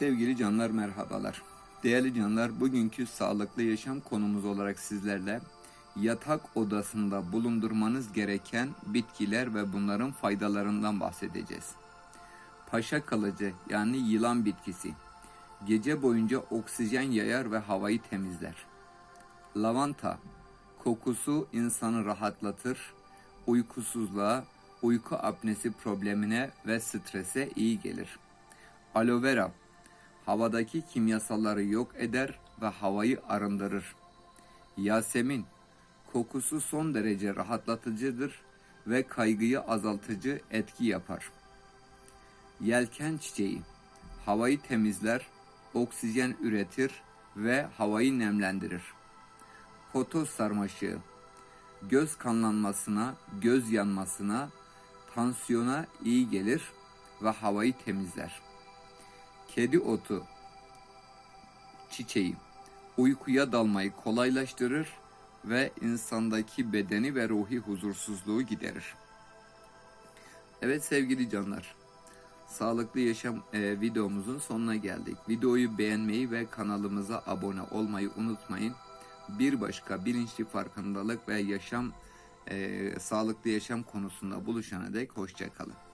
Sevgili canlar merhabalar. Değerli canlar bugünkü sağlıklı yaşam konumuz olarak sizlerle yatak odasında bulundurmanız gereken bitkiler ve bunların faydalarından bahsedeceğiz. Paşa kalıcı yani yılan bitkisi. Gece boyunca oksijen yayar ve havayı temizler. Lavanta. Kokusu insanı rahatlatır. Uykusuzluğa, uyku apnesi problemine ve strese iyi gelir. Aloe vera havadaki kimyasalları yok eder ve havayı arındırır. Yasemin kokusu son derece rahatlatıcıdır ve kaygıyı azaltıcı etki yapar. Yelken çiçeği havayı temizler, oksijen üretir ve havayı nemlendirir. Potos sarmaşığı göz kanlanmasına, göz yanmasına, tansiyona iyi gelir ve havayı temizler. Kedi otu çiçeği uykuya dalmayı kolaylaştırır ve insandaki bedeni ve ruhi huzursuzluğu giderir. Evet sevgili canlar, sağlıklı yaşam e, videomuzun sonuna geldik. Videoyu beğenmeyi ve kanalımıza abone olmayı unutmayın. Bir başka bilinçli farkındalık ve yaşam e, sağlıklı yaşam konusunda buluşana dek hoşçakalın.